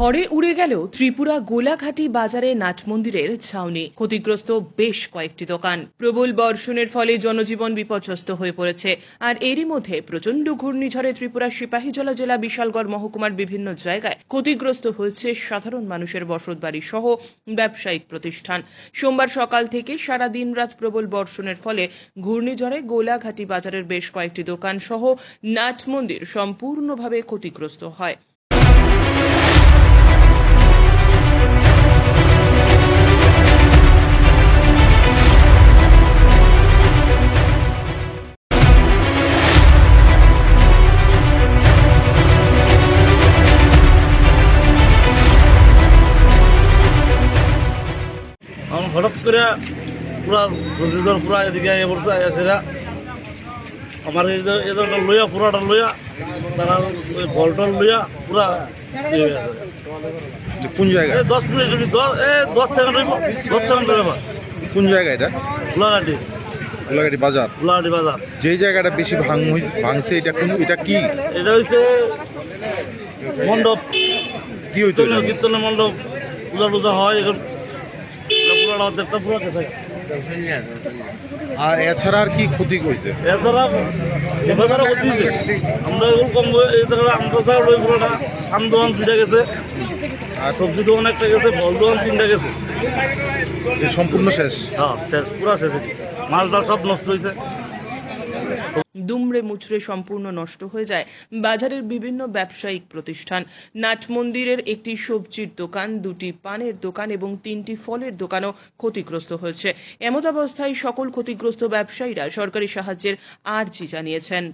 ঝড়ে উড়ে গেল ত্রিপুরা গোলাঘাটি বাজারে নাট মন্দিরের ছাউনি। ক্ষতিগ্রস্ত বেশ কয়েকটি দোকান। প্রবল বর্ষণের ফলে জনজীবন বিপর্যস্ত হয়ে পড়েছে। আর এরই মধ্যে প্রচণ্ড ঘূর্ণিঝড়ে ত্রিপুরা সিপাহীজলা জেলা বিশালগড় মহকুমার বিভিন্ন জায়গায় ক্ষতিগ্রস্ত হয়েছে সাধারণ মানুষের বসতবাড়ি সহ ব্যবসায়িক প্রতিষ্ঠান। সোমবার সকাল থেকে সারা দিন রাত প্রবল বর্ষণের ফলে ঘূর্ণিঝড়ে গোলাঘাটি বাজারের বেশ কয়েকটি দোকান সহ নাট মন্দির সম্পূর্ণভাবে ক্ষতিগ্রস্ত হয়। হঠাৎ করে পুরা রোজিদর পুরা এদিকে এ পড়ছে এসেরা আমার যে এদেরটা লইয়া পুরাটা লইয়া তারা ওই বলটল লইয়া পুরা। যে কোন জায়গা? এই দশ মিনিট এ দশ সেকেন্ড হইব দশ সেকেন্ড হইব কোন জায়গা এটা? গোলাঘাটি। গোলাঘাটি বাজার। গোলাঘাটি বাজার। যেই জায়গাটা বেশি ভাঙ ভাঙছে এটা কোন এটা কি? এটা হচ্ছে মণ্ডপ। কি হইতো কীর্তনের মণ্ডপ। পূজা টুজা হয় এখন এটা পুরাটা অর্ধেকটা পুরা গেছে আর এছাড়া আর কি ক্ষতি করছে? এছাড়া এছাড়া আমরা এগুলো কম এই জায়গায় আমরা স্যার ওই পুরোটা আম দোকান চিন্তা গেছে। আর সবজি দোকান একটা গেছে ফল দোকান চিন্তা গেছে। সম্পূর্ণ শেষ? হ্যাঁ শেষ পুরা শেষ মালটা সব নষ্ট হয়েছে। দুমড়ে মুচড়ে সম্পূর্ণ নষ্ট হয়ে যায় বাজারের বিভিন্ন ব্যবসায়িক প্রতিষ্ঠান। নাট মন্দিরের একটি সবজির দোকান, দুটি পানের দোকান এবং তিনটি ফলের দোকানও ক্ষতিগ্রস্ত হয়েছে। এমতাবস্থায় সকল ক্ষতিগ্রস্ত ব্যবসায়ীরা সরকারি সাহায্যের আর্জি জানিয়েছেন।